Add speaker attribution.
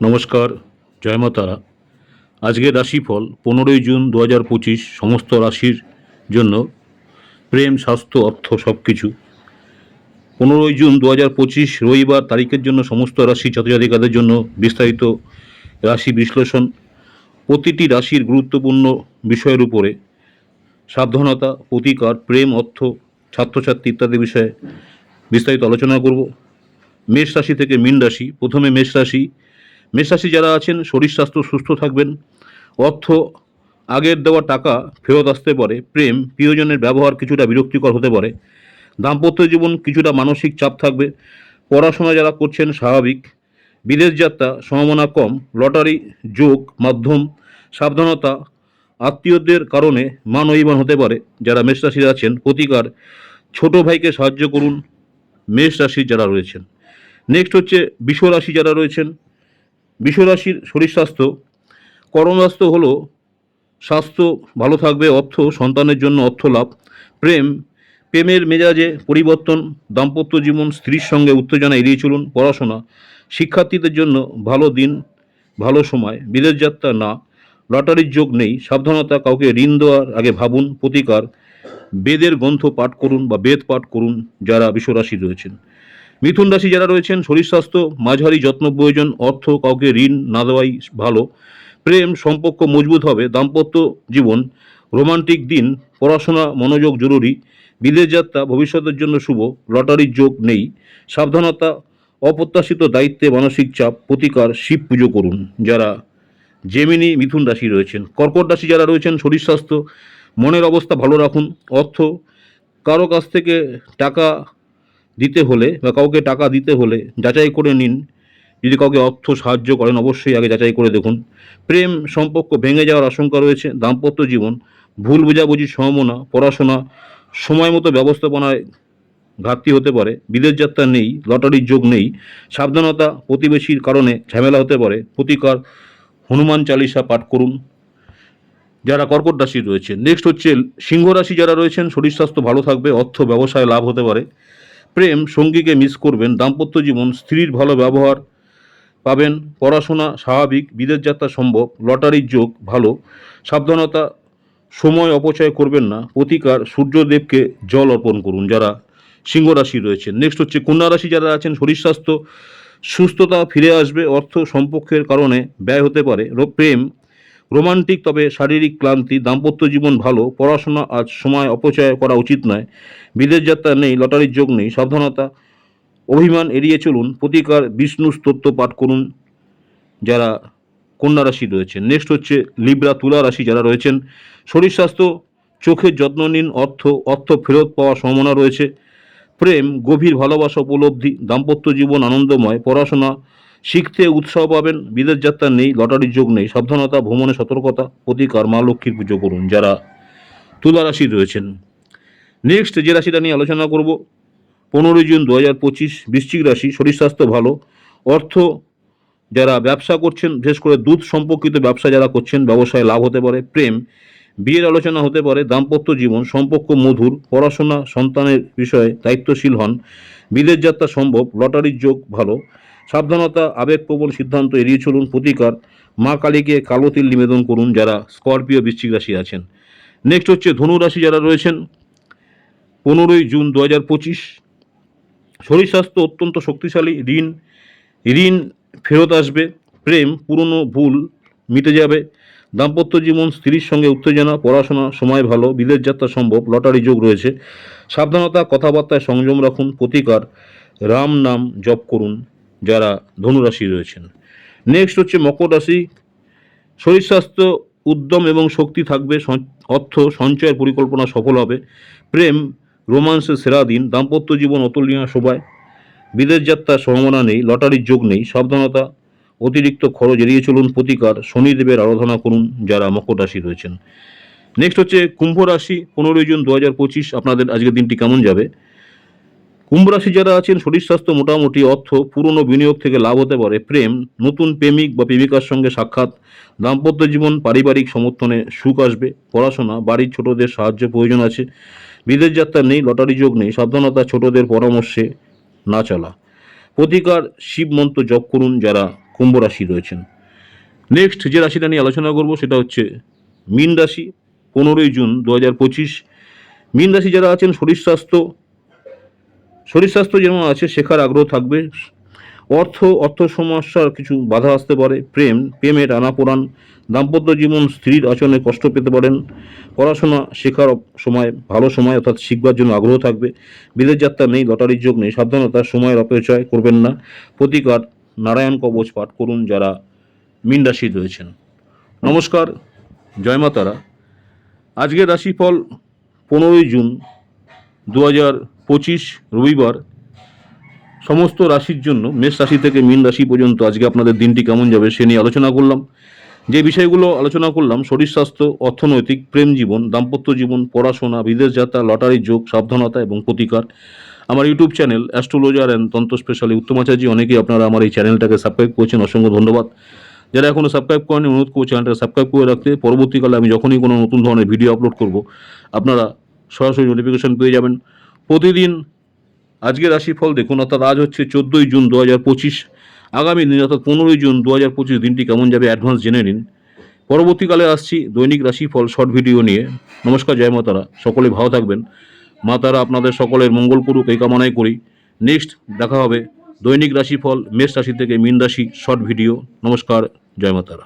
Speaker 1: নমস্কার, জয় মা তারা আজকের রাশিফল পনেরোই জুন দু হাজার পঁচিশ সমস্ত রাশির জন্য প্রেম, স্বাস্থ্য, অর্থ সব কিছু পনেরোই জুন দু হাজার পঁচিশ রবিবার তারিখের জন্য সমস্ত রাশি জাতজাতিকাদের জন্য বিস্তারিত রাশি বিশ্লেষণ। প্রতিটি রাশির গুরুত্বপূর্ণ বিষয়ের উপরে সাবধানতা, প্রতিকার, প্রেম, অর্থ, ছাত্রছাত্রী ইত্যাদি বিষয়ে বিস্তারিত আলোচনা করব। মেষ রাশি থেকে মীন রাশি। প্রথমে মেষ রাশি মেষ রাশি যারা আছেন, শরীর স্বাস্থ্য সুস্থ থাকবেন। অর্থ, আগের দেওয়া টাকা ফেরত আসতে পারে। প্রেম, প্রিয়জনের ব্যবহার কিছুটা বিরক্তিকর হতে পারে। দাম্পত্য জীবন কিছুটা মানসিক চাপ থাকবে। পড়াশোনা যারা করছেন, স্বাভাবিক। বিদেশ যাত্রা, সম্ভাবনা কম। লটারি, যোগ, মাধ্যম, সাবধানতা, আত্মীয়দের কারণে মান অভিমান হতে পারে। যারা মেষ রাশির আছেন, প্রতিকার, ছোট ভাইকে সাহায্য করুন। মেষ রাশির যারা রয়েছেন। নেক্সট হচ্ছে বিষ রাশি যারা রয়েছেন বিষ রাশির শরীর স্বাস্থ্য করণাস্ত্র হলো, স্বাস্থ্য ভালো থাকবে, অর্থ, সন্তানের জন্য অর্থ লাভ, প্রেম, প্রেমের মেজাজে পরিবর্তন, দাম্পত্য জীবন, স্ত্রীর সঙ্গে উত্তেজনা এড়িয়ে চলুন, পড়াশোনা, শিক্ষার্থীদের জন্য ভালো দিন, ভালো সময়, বিদেশ যাত্রা না, লটারির যোগ নেই, সাবধানতা কাউকে ঋণ দেওয়ার আগে ভাবুন, প্রতিকার, বেদের গ্রন্থ পাঠ করুন বা বেদ পাঠ করুন যারা বিশ্বরাশি রয়েছেন। মিথুন রাশি যারা রয়েছেন, শরীর স্বাস্থ্য, মাঝারি যত্ন প্রয়োজন, অর্থ কাউকে ঋণ না দেওয়াই ভালো। প্রেম, সম্পর্ক মজবুত হবে, দাম্পত্য জীবন, রোমান্টিক দিন, পড়াশোনা, মনোযোগ জরুরি, বিদেশ যাত্রা ভবিষ্যতের জন্য শুভ, লটারির যোগ নেই। সাবধানতা, অপ্রত্যাশিত দায়িত্বে মানসিক চাপ, প্রতিকার, শিব পুজো করুন। যারা জেমিনি মিথুন রাশি রয়েছেন, কর্কট রাশি যারা রয়েছেন, শরীর স্বাস্থ্য, মনের অবস্থা ভালো রাখুন, অর্থ, কারও কাছ থেকে টাকা দিতে হলে বা কাউকে টাকা দিতে হলে যাচাই করে নিন। যদি কাউকে অর্থ সাহায্য করেন, অবশ্যই আগে যাচাই করে দেখুন। প্রেম সম্পর্ক ভেঙে যাওয়ার আশঙ্কা রয়েছে। দাম্পত্য জীবন, ভুল বোঝাবুঝির সম্ভাবনা পড়াশোনা সময় মতো ব্যবস্থাপনায় ঘাটতি হতে পারে। বিদেশ যাত্রা নেই, লটারির যোগ নেই। সাবধানতা প্রতিবেশীর কারণে ঝামেলা হতে পারে। প্রতিকার, হনুমান চালিসা পাঠ করুন। যারা কর্কট রাশি রয়েছে নেক্সট হচ্ছে সিংহ রাশি যারা রয়েছেন, শরীর স্বাস্থ্য ভালো থাকবে, অর্থ, ব্যবসায় লাভ হতে পারে। প্রেম সঙ্গীকে মিস করবেন, দাম্পত্য জীবন, স্ত্রীর ভালো ব্যবহার পাবেন, পড়াশোনা স্বাভাবিক, বিদেশ যাত্রা সম্ভব, লটারির যোগ ভালো, সাবধানতা, সময় অপচয় করবেন না, প্রতিকার সূর্যদেবকে জল অর্পণ করুন যারা সিংহ রাশি রয়েছেন। নেক্সট হচ্ছে কন্যা রাশি যারা আছেন, শরীর স্বাস্থ্য, সুস্থতা ফিরে আসবে, অর্থ সম্পর্কের কারণে ব্যয় হতে পারে প্রেম রোমান্টিক তবে শারীরিক ক্লান্তি, দাম্পত্য জীবন ভালো, পড়াশোনা আজ সময় অপচয় করা উচিত নয়। বিদেশ যাত্রা নেই, লটারির যোগ নেই, সাবধানতা, অভিমান এড়িয়ে চলুন। প্রতিকার বিষ্ণু স্তোত্র পাঠ করুন যারা কন্যা রাশি রয়েছেন। নেক্সট হচ্ছে লিব্রা তুলা রাশি যারা রয়েছেন। শরীর স্বাস্থ্য, চোখের যত্ন নিন, অর্থ অর্থ ফেরত পাওয়ার সম্ভাবনা রয়েছে। প্রেম, গভীর ভালোবাসা উপলব্ধি, দাম্পত্য জীবন আনন্দময়, পড়াশোনা শিখতে উৎসাহ পাবেন, বিদেশ যাত্রা নেই, লটারির যোগ নেই, সাবধানতা, ভ্রমণে সতর্কতা প্রতিকার মা লক্ষ্মীর পুজো করুন। যারা তুলা রাশি রয়েছেন নেক্সট যে রাশিটা নিয়ে আলোচনা করব, পনেরোই জুন দু হাজার পঁচিশ, বৃশ্চিক রাশি, শরীর স্বাস্থ্য ভালো, অর্থ যারা ব্যবসা করছেন, বিশেষ করে দুধ সম্পর্কিত ব্যবসা যারা করছেন, ব্যবসায় লাভ হতে পারে, প্রেম, বিয়ের আলোচনা হতে পারে, দাম্পত্য জীবন, সম্পর্ক মধুর, পড়াশোনা, সন্তানের বিষয়ে দায়িত্বশীল হন, বিদেশ যাত্রা সম্ভব, লটারির যোগ ভালো সাবধানতা আবেগপ্রবণ সিদ্ধান্ত এড়িয়ে চলুন প্রতিকার। মা কালীকে কালো তিল নিবেদন করুন যারা স্করপিও বৃশ্চিক রাশি আছেন। নেক্সট হচ্ছে ধনু রাশি যারা রয়েছেন। পনেরোই জুন দু হাজার পঁচিশ। শরীর স্বাস্থ্য অত্যন্ত শক্তিশালী, ঋণ ঋণ ফেরত আসবে। প্রেম, পুরনো ভুল মিটে যাবে। দাম্পত্য জীবন, স্ত্রীর সঙ্গে উত্তেজনা, পড়াশোনা, সময় ভালো, বিদেশ যাত্রা সম্ভব, লটারি যোগ রয়েছে। সাবধানতা, কথাবার্তায় সংযম রাখুন, প্রতিকার। রাম নাম জপ করুন। যারা ধনুরাশি রয়েছেন। নেক্সট হচ্ছে মকর রাশি। শরীর স্বাস্থ্য উদ্যম এবং শক্তি থাকবে অর্থ সঞ্চয়ের পরিকল্পনা সফল হবে। প্রেম রোমান্সের সেরা দিন, দাম্পত্য জীবন অতুলনীয় শোভায়। বিদেশ যাত্রার সম্ভাবনা নেই, লটারির যোগ নেই, সাবধানতা, অতিরিক্ত খরচ এড়িয়ে চলুন, প্রতিকার শনিদেবের আরাধনা করুন যারা মকর রাশি রয়েছেন। নেক্সট হচ্ছে কুম্ভ রাশি, পনেরোই জুন দু হাজার পঁচিশ। আপনাদের আজকের দিনটি কেমন যাবে? কুম্ভ রাশি যারা আছেন, শরীর স্বাস্থ্য মোটামুটি, অর্থ, পুরনো বিনিয়োগ থেকে লাভ হতে পারে, প্রেম, নতুন প্রেমিক বা প্রেমিকার সঙ্গে সাক্ষাৎ, দাম্পত্য জীবন, পারিবারিক সমর্থনে সুখ আসবে, পড়াশোনা, বাড়ির ছোটদের সাহায্য প্রয়োজন আছে, বিদেশ যাত্রা নেই, লটারি যোগ নেই, সাবধানতা, ছোটদের পরামর্শে না চলা। প্রতিকার, শিব মন্ত্র জপ করুন যারা কুম্ভ রাশি রয়েছেন। নেক্সট যে রাশিটা নিয়ে আলোচনা করব সেটা হচ্ছে মীন রাশি, পনেরোই জুন দু হাজার পঁচিশ। মীন রাশি যারা আছেন, শরীর স্বাস্থ্য শরীর স্বাস্থ্য যেমন আছে, শেখার আগ্রহ থাকবে। অর্থ অর্থ সমস্যার কিছু বাধা আসতে পারে। প্রেম প্রেমের আনাপোড়ান দাম্পত্য জীবন স্ত্রীর আচরণে কষ্ট পেতে পারেন। পড়াশোনা শেখার সময়, ভালো সময় অর্থাৎ শিখবার জন্য আগ্রহ থাকবে। বিদেশ যাত্রা নেই, লটারির যোগ নেই, সাবধানতার সময়ের অপচয় করবেন না। প্রতিকার, নারায়ণ কবচ পাঠ করুন যারা মীন রাশি রয়েছেন। নমস্কার, জয় মা তারা। আজকের রাশিফল পনেরোই জুন দু হাজার পঁচিশ রবিবার সমস্ত রাশির জন্য মেষ রাশি থেকে মীন রাশি পর্যন্ত আজকে আপনাদের দিনটি কেমন যাবে সে নিয়ে আলোচনা করলাম। যে বিষয়গুলো আলোচনা করলাম, শরীর স্বাস্থ্য, অর্থনৈতিক, প্রেম জীবন, দাম্পত্য জীবন, পড়াশোনা, বিদেশ যাত্রা, লটারির যোগ, সাবধানতা এবং প্রতিকার। আমার ইউটিউব চ্যানেল অ্যাস্ট্রোলজার অ্যান্ড তন্ত্র স্পেশালি উত্তম আচার্য অনেকেই আপনারা আমার এই চ্যানেলটাকে সাবস্ক্রাইব করেছেন, অসংখ্য ধন্যবাদ। যারা এখনও সাবস্ক্রাইব করেনি অনুরোধ করব চ্যানেলটাকে সাবস্ক্রাইব করে রাখতে। পরবর্তীকালে আমি যখনই কোনো নতুন ধরনের ভিডিও আপলোড করব, আপনারা সরাসরি নোটিফিকেশন পেয়ে যাবেন। প্রতিদিন আজকের রাশিফল দেখুন, অর্থাৎ আজ হচ্ছে চোদ্দোই জুন দু হাজার পঁচিশ। আগামী দিন, অর্থাৎ পনেরোই জুন দু হাজার পঁচিশ দিনটি কেমন যাবে অ্যাডভান্স জেনে নিন। পরবর্তীকালে আসছি দৈনিক রাশিফল শর্ট ভিডিও নিয়ে। নমস্কার, জয় মাতারা। সকলে ভালো থাকবেন। মা তারা আপনাদের সকলের মঙ্গল করুক, এই কামনাই করি। নেক্সট দেখা হবে দৈনিক রাশিফল, মেষ রাশি থেকে মীন রাশি শর্ট ভিডিও। নমস্কার, জয় মাতারা।